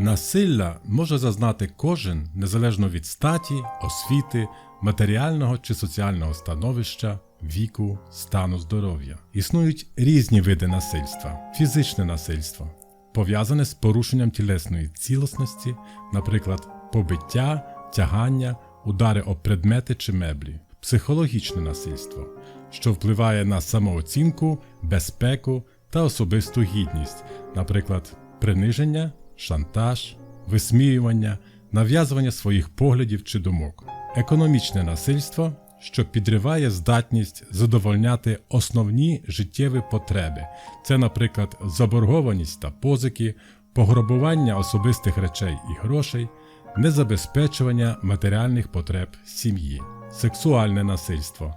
Насилля може зазнати кожен незалежно від статі, освіти, матеріального чи соціального становища, віку, стану здоров'я. Існують різні види насильства: фізичне насильство, пов'язане з порушенням тілесної цілісності, наприклад, побиття, тягання, удари об предмети чи меблі, психологічне насильство, що впливає на самооцінку, безпеку та особисту гідність, наприклад, приниження, шантаж, висміювання, нав'язування своїх поглядів чи думок, економічне насильство, що підриває здатність задовольняти основні життєві потреби, це, наприклад, заборгованість та позики, пограбування особистих речей і грошей, незабезпечування матеріальних потреб сім'ї, сексуальне насильство,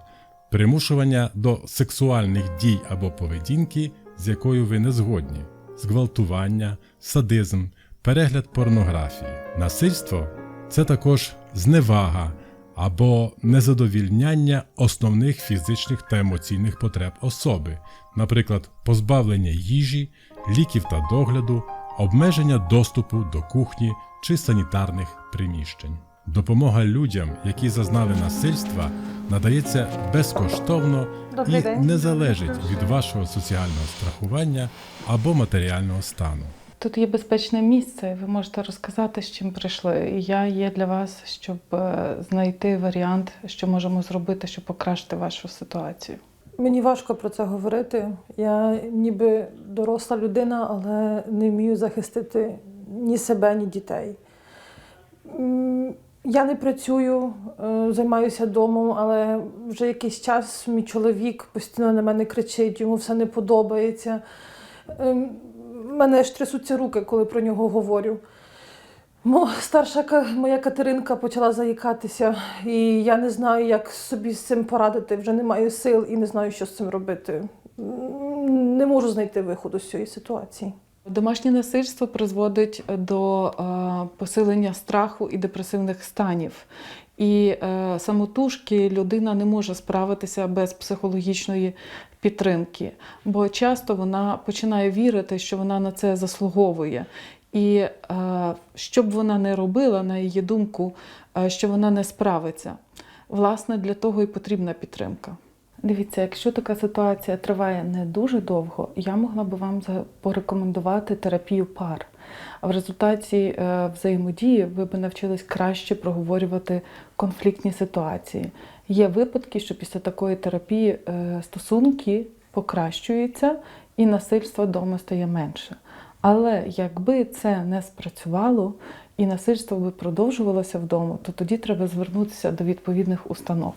примушування до сексуальних дій або поведінки, з якою ви не згодні, зґвалтування, садизм, перегляд порнографії. Насильство це також зневага або незадовільняння основних фізичних та емоційних потреб особи, наприклад, позбавлення їжі, ліків та догляду, обмеження доступу до кухні чи санітарних приміщень. Допомога людям, які зазнали насильства, надається безкоштовно і не залежить від вашого соціального страхування або матеріального стану. Тут є безпечне місце, ви можете розказати, з чим прийшли. І я є для вас, щоб е, знайти варіант, що можемо зробити, щоб покращити вашу ситуацію. Мені важко про це говорити. Я ніби доросла людина, але не вмію захистити ні себе, ні дітей. Я не працюю, е, займаюся домом, але вже якийсь час мій чоловік постійно на мене кричить, йому все не подобається. Мене аж трясуться руки, коли про нього говорю. Мо, старша моя Катеринка почала заїкатися, і я не знаю, як собі з цим порадити. Вже не маю сил і не знаю, що з цим робити. Не можу знайти виходу з цієї ситуації. Домашнє насильство призводить до е, посилення страху і депресивних станів. І е, самотужки людина не може справитися без психологічної підтримки, бо часто вона починає вірити, що вона на це заслуговує. І е, що б вона не робила, на її думку, е, що вона не справиться. Власне, для того і потрібна підтримка. Дивіться, якщо така ситуація триває не дуже довго, я могла би вам порекомендувати терапію пар. А в результаті е, взаємодії ви б навчились краще проговорювати конфліктні ситуації. Є випадки, що після такої терапії е, стосунки покращуються і насильство вдома стає менше. Але якби це не спрацювало і насильство би продовжувалося вдома, то тоді треба звернутися до відповідних установ.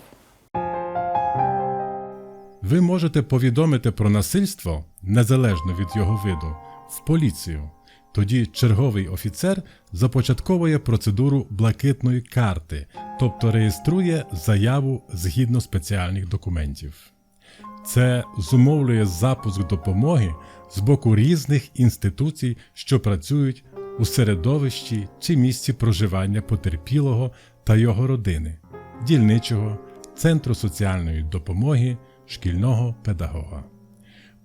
Ви можете повідомити про насильство незалежно від його виду в поліцію. Тоді черговий офіцер започатковує процедуру блакитної карти, тобто реєструє заяву згідно спеціальних документів. Це зумовлює запуск допомоги з боку різних інституцій, що працюють у середовищі чи місці проживання потерпілого та його родини, дільничого, центру соціальної допомоги, шкільного педагога.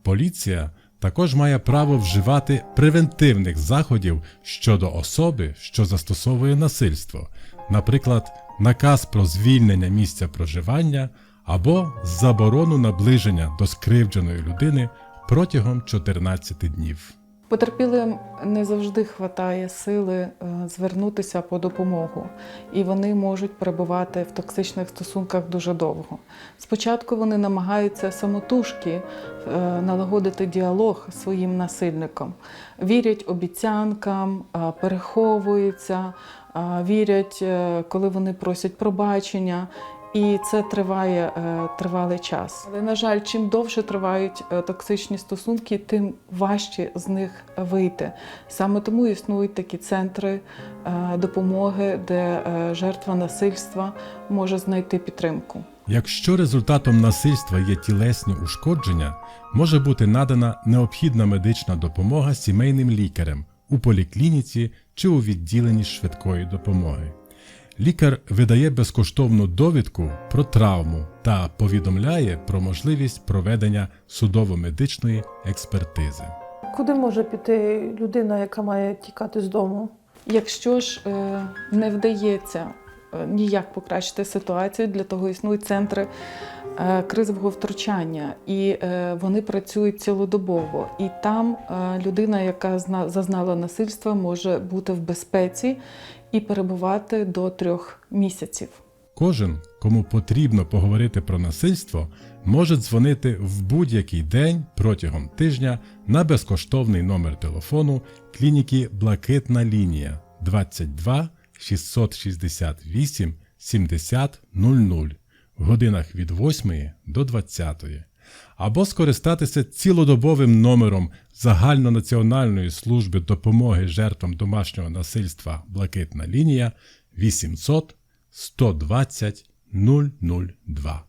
Поліція також має право вживати превентивних заходів щодо особи, що застосовує насильство, наприклад, наказ про звільнення місця проживання або заборону наближення до скривдженої людини протягом 14 днів. Потерпілим не завжди вистачає сили е, звернутися по допомогу, і вони можуть перебувати в токсичних стосунках дуже довго. Спочатку вони намагаються самотужки е, налагодити діалог своїм насильником, вірять обіцянкам, е, переховуються, вірять, коли вони просять пробачення. І це триває е, тривалий час. Але на жаль, чим довше тривають е, токсичні стосунки, тим важче з них вийти. Саме тому існують такі центри е, допомоги, де жертва насильства може знайти підтримку. Якщо результатом насильства є тілесні ушкодження, може бути надана необхідна медична допомога сімейним лікарем у поліклініці чи у відділенні швидкої допомоги. Лікар видає безкоштовну довідку про травму та повідомляє про можливість проведення судово-медичної експертизи. Куди може піти людина, яка має тікати з дому? Якщо ж е, не вдається е, ніяк покращити ситуацію, для того існують центри кризового втручання, і е, вони працюють цілодобово. І там е, людина, яка зна- зазнала насильства, може бути в безпеці і перебувати до трьох місяців. Кожен, кому потрібно поговорити про насильство, може дзвонити в будь-який день протягом тижня на безкоштовний номер телефону клініки Блакитна лінія 22 668 70 00 в годинах від 8 до 20 або скористатися цілодобовим номером Загальнонаціональної служби допомоги жертвам домашнього насильства Блакитна лінія 800 120 002.